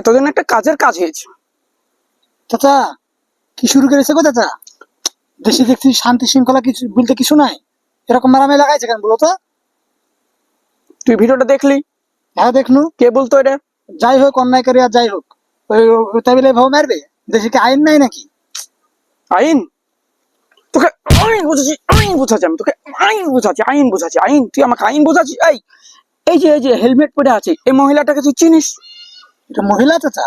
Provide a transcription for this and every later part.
এতদিন একটা কাজের কাজ হয়েছে। চাচা কি শুরু করেছে গো চাচা। দেশে দেখছি শান্তি শৃঙ্খলা কিছু বলতে কিছু নাই। এরকম মারামারি লাগাইছে কেন বলো তো? তুই ভিডিওটা দেখলি? হ্যাঁ দেখনু। কে বলতো এটা? যাই হোক অন্যায় করে আর যাই হোক। ওই তাই বলে ভাব মারবে? দেশে কি আইন নাই নাকি? আইন? তোকে আইন বুঝাচ্ছি আইন বুঝাচ্ছি আমি তোকে আইন বুঝাচ্ছি আইন বুঝাচ্ছি আইন। তুই আমাকে আইন বুঝাচ্ছি এই এই যে এই যে হেলমেট পরে আছে এই মহিলাটাকে তুই চিনিস? এটা মহিলা চাচা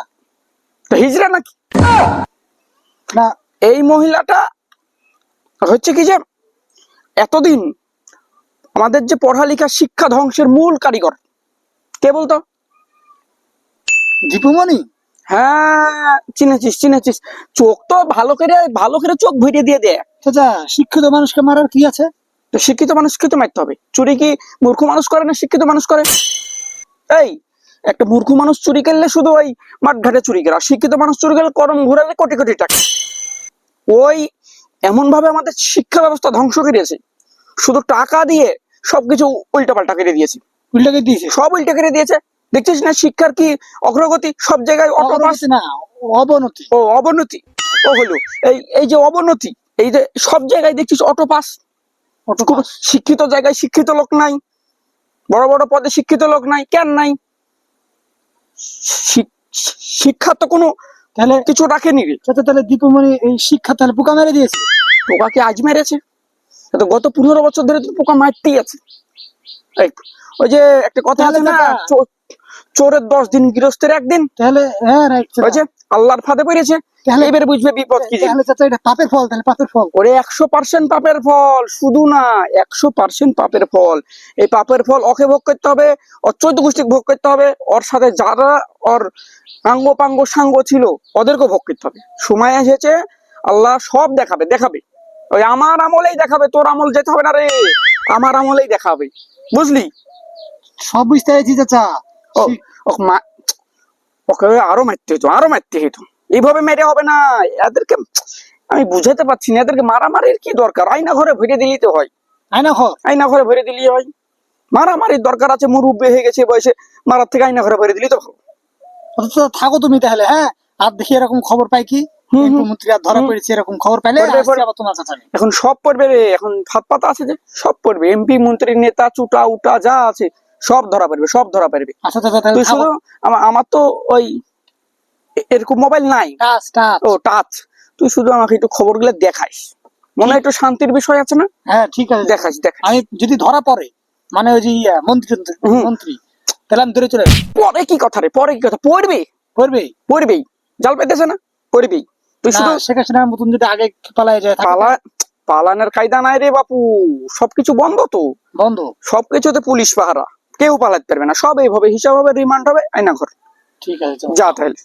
তো? হিজড়া নাকি? না। এই মহিলাটা হচ্ছে কি যে এতদিন আমাদের যে পড়ালেখা শিক্ষা ধ্বংসের মূল কারিগর। কে বলতো? দীপুমণি? হ্যাঁ চিনেছিস চিনেছিস। চোখ তো ভালো করে ভালো করে চোখ ভরিয়ে দিয়ে দেয় চাচা শিক্ষিত মানুষকে মারার কি আছে? তো শিক্ষিত মানুষকে তো মারতে হবে। চুরি কি মূর্খ মানুষ করে না শিক্ষিত মানুষ করে? এই একটা মূর্খ মানুষ চুরি করলে শুধু ওই মাঠ ঘাটে চুরি করে আর শিক্ষিত মানুষ চুরি করলে করম ঘুরালে কোটি কোটি টাকা। ওই এমন ভাবে আমাদের শিক্ষা ব্যবস্থা ধ্বংস করিয়েছে শুধু টাকা দিয়ে সবকিছু উল্টা পাল্টা করে দিয়েছে উল্টাকে দিয়েছে? সব উল্টা করে দিয়েছে। দেখছিস না শিক্ষার কি অগ্রগতি? সব জায়গায় অটো পাস না অবনতি। ও অবনতি। ও হলো এই এই যে অবনতি এই যে সব জায়গায় দেখছিস অটো পাস শিক্ষিত জায়গায় শিক্ষিত লোক নাই বড় বড় পদে শিক্ষিত লোক নাই কেন নাই। শিক্ষা তো কোনো তাহলে কিছু রাখেনি রে। চাচা তাহলে দীপমণি এই শিক্ষা তাহলে পোকা মেরে দিয়েছে? পোকাকে আজ মেরেছে। তো গত পনেরো বছর ধরে তো পোকা মারতেই আছে। ওই যে একটা কথা আছে না চোরের দশ দিন গৃহস্থের একদিন। তাহলে হ্যাঁ রাইট আল্লাহর ফাঁদে পড়েছে তাহলে এবারে বুঝবে বিপদ কি। তাহলে চাচা এটা পাপের ফল তাহলে পাপের ফল। ওরে একশো পার্সেন্ট পাপের ফল শুধু না একশো পার্সেন্ট পাপের ফল। এই পাপের ফল ওকে ভোগ করতে হবে ওর চোদ্দ গোষ্ঠী ভোগ করতে হবে ওর সাথে যারা ওর আঙ্গ পাঙ্গ সাঙ্গ ছিল ওদেরকে ভোগ করতে হবে। সময় এসেছে আল্লাহ সব দেখাবে দেখাবে। ওই আমার আমলেই দেখাবে তোর আমল যেতে হবে না রে। আমার আমলেই দেখাবে। বুঝলি? সব বুঝতে পেরেছি চাচা। ও মা ওকে আরও মারতে হতো আরও মারতে হতো এইভাবে মেরে হবে না এদেরকে আমি বুঝাতে পারছি না এদেরকে মারামারির কি দরকার? আয়না ঘরে ভরে দিলেই তো হয়। আয়না ঘর? আয়না ঘরে ভরে দিলেই হয়। মারামারির দরকার আছে মুরব্বী হয়ে গেছে বয়সে মারার থেকে আয়না ঘরে ভরে দিলেই তো ভালো থাকো তুমি তাহলে হ্যাঁ? আর দেখি এরকম খবর পাই কি? ধরা পড়েছে এরকম খবর। এখন সব পড়বে রে এখন ফাত পাতা আছে যে সব পড়বে। এমপি মন্ত্রী নেতা চুটা উটা যা আছে। সব ধরা পড়বে সব ধরা পড়বে। আচ্ছা তুই শুধু আমার তো ওই এরকম মোবাইল নাই। ও টাচ তুই শুধু আমাকে একটু খবর খবরগুলো দেখাইস মনে হয় একটু শান্তির বিষয় আছে না? হ্যাঁ ঠিক আছে। দেখাইস দেখাইস আমি যদি ধরা পড়ে মানে ওই যে মন্ত্রী মন্ত্রী-। তাহলে আমি ধরে চলে পরে কি কথা রে? পরে কি কথা? পড়বে? করবে পড়বেই। জাল পেতেছে না? পড়বেই। তুই শুধু শেখ হাসিনার মতন যদি আগে পালাই যায় পালা পালানের কায়দা নাই রে বাপু। সবকিছু বন্ধ তো। বন্ধ। সবকিছুতে পুলিশ পাহারা। কেউ পালাতে পারবে না। সব এইভাবে হিসাব হবে রিমান্ড হবে আইনাঘর ঠিক আছে যা তাহলে।